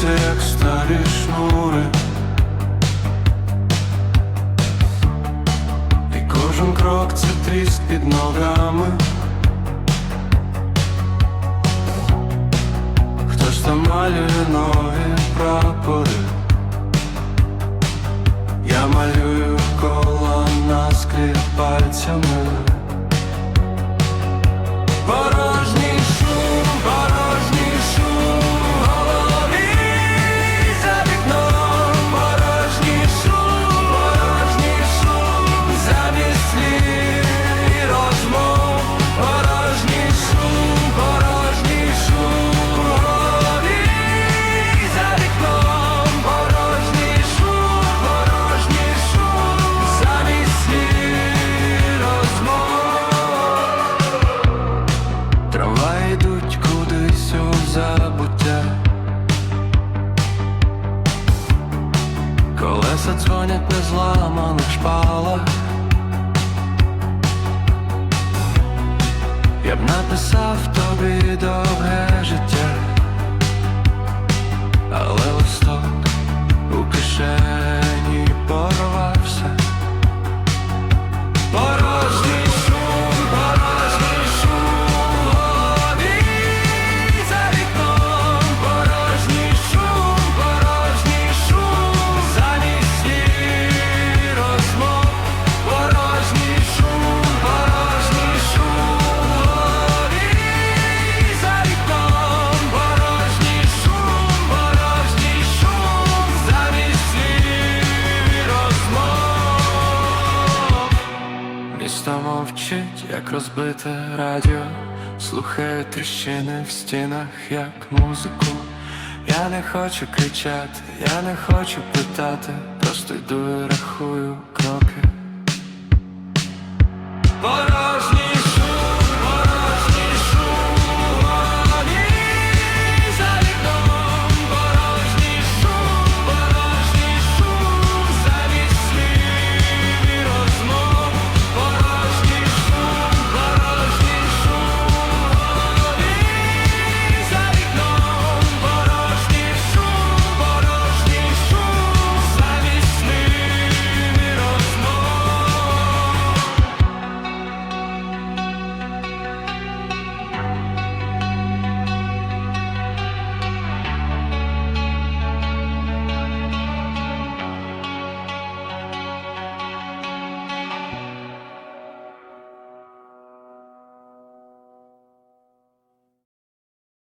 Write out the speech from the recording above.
рвуться, як старі шнури. І кожен крок це тріск під ногами. Хтось там малює нові прапори. Я малюю коло наскрізь пальцями. Забуття. Колеса дзвонять на зламаних шпалах. Я б написав тобі довге життя Місто мовчить, як розбите радіо, слухаю тріщини в стінах, як музику. Я не хочу кричати, я не хочу питати, просто йду і рахую кроки.